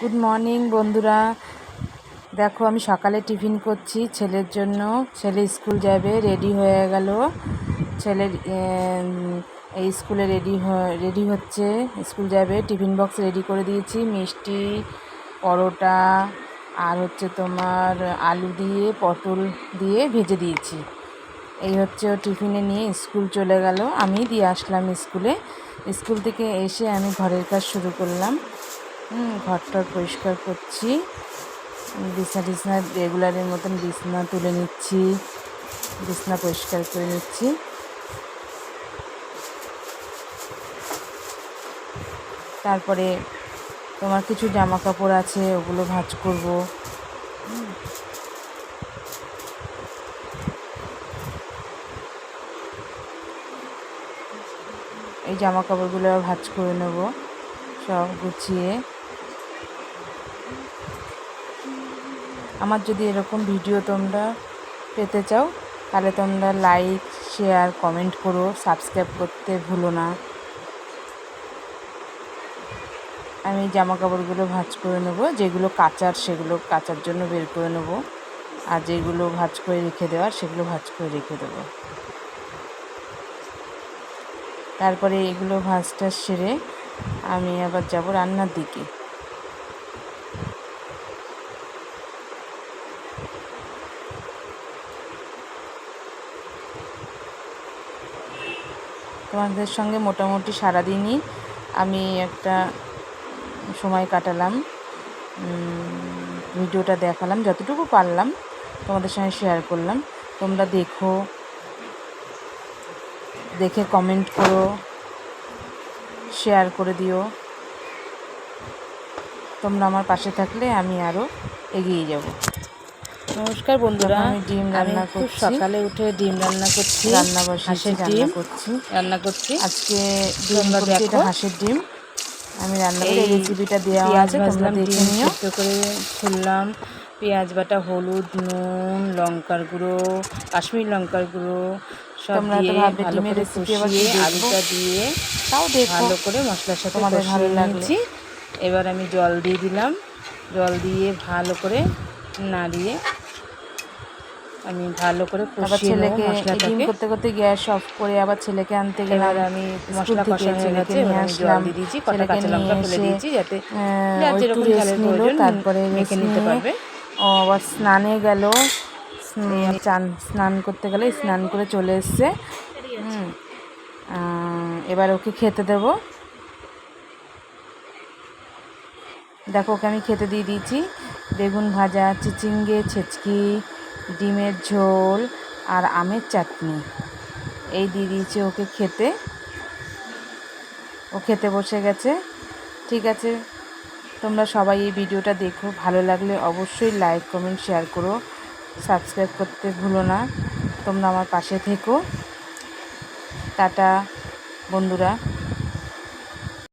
Good morning বন্ধুরা। দেখো, আমি সকালে টিফিন করছি। ছেলের জন্য। ছেলে স্কুল যাবে রেডি হয়ে গেল। ছেলের এই স্কুলে রেডি রেডি হচ্ছে। স্কুল যাবে, টিফিন বক্স রেডি করে দিয়েছি। মিষ্টি, পরোটা, আর হচ্ছে তোমার আলু দিয়ে, পটল দিয়ে ভেজে দিয়েছি। এই হচ্ছে ও টিফিনে নিয়ে স্কুল চলে গেল। আমি দিয়ে আসলাম স্কুলে। স্কুল থেকে এসে আমি ঘরের কাজ শুরু করলাম। ঘরটর পরিষ্কার করছি। বিছনা টিছনা রেগুলারের মতন বিছনা তুলে নিচ্ছি। বিছনা পরিষ্কার করে নিচ্ছি। তারপরে তোমার কিছু জামা কাপড় আছে, ওগুলো ভাঁজ করব। এই জামা কাপড়গুলো ভাঁজ করে নেব, সব গুছিয়ে। আমার যদি এরকম ভিডিও তোমরা পেতে চাও, তাহলে তোমরা লাইক শেয়ার কমেন্ট করো সাবস্ক্রাইব করতে ভুলো না। আমি জামা কাপড়গুলো ভাঁজ করে নেব, যেগুলো কাচার সেগুলো কাচার জন্য বের করে নেব, আর যেগুলো ভাঁজ করে রেখে দেওয়ার সেগুলো ভাঁজ করে রেখে দেবো। তারপরে এগুলো ভাঁজটা সেরে আমি আবার যাব রান্নার দিকে। তোমাদের সঙ্গে মোটামুটি সারাদিনই আমি একটা সময় কাটালাম ভিডিওটা দেখালাম, যতটুকু পারলাম তোমাদের সঙ্গে শেয়ার করলাম। তোমরা দেখো, দেখে কমেন্ট করো শেয়ার করে দিও। তোমরা আমার পাশে থাকলে আমি আরও এগিয়ে যাব। নমস্কার বন্ধুরা আমি ডিম রান্না করছি। সকালে উঠে ডিম রান্না করছি রান্না হাঁসের ডিম করছি। রান্না করছি। আজকে ডিম এটা হাঁসের ডিম। আমি রান্না করে রেসিপিটা দেওয়া আছে তোমরা দেখে নিও। করে খুললাম। পেঁয়াজ বাটা হলুদ নুন লঙ্কার গুঁড়ো কাশ্মীর লঙ্কার গুঁড়ো সব দিয়ে ভালো করে কষিয়ে আলুটা দিয়ে তাও দেখো ভালো করে মশলার সাথে ভালো। নিয়েছি। এবার আমি জল দিয়ে দিলাম। জল দিয়ে ভালো করে নাড়িয়ে আমি ভালো করে আবার ছেলেকে ডিম করতে করতে গ্যাস অফ করে আবার ছেলেকে আনতে গেলাম। এবার আমি মশলা হয়ে ছেলেকে গেছে নিয়ে আসলাম। দিয়ে দিয়েছি কটা কাঁচা লঙ্কা ফেলে দিয়েছি যাতে যেরকম ঝালের প্রয়োজন তারপরে মেখে নিতে পারবে। ও আবার স্নানে গেল। চান স্নান করতে গেলে স্নান করে চলে এসছে। এবার ওকে খেতে দেব। দেখো ওকে আমি খেতে দিয়ে দিয়েছি। বেগুন ভাজা চিচিঙ্গে ছেচকি ডিমের ঝোল আর আমের চাটনি। এই দিয়ে দিয়েছি ওকে খেতে, ও খেতে বসে গেছে। ঠিক আছে, তোমরা সবাই এই ভিডিওটা দেখো। ভালো লাগলে অবশ্যই লাইক কমেন্ট শেয়ার করো। সাবস্ক্রাইব করতে ভুলো না। তোমরা আমার পাশে থেকো। টাটা, বন্ধুরা।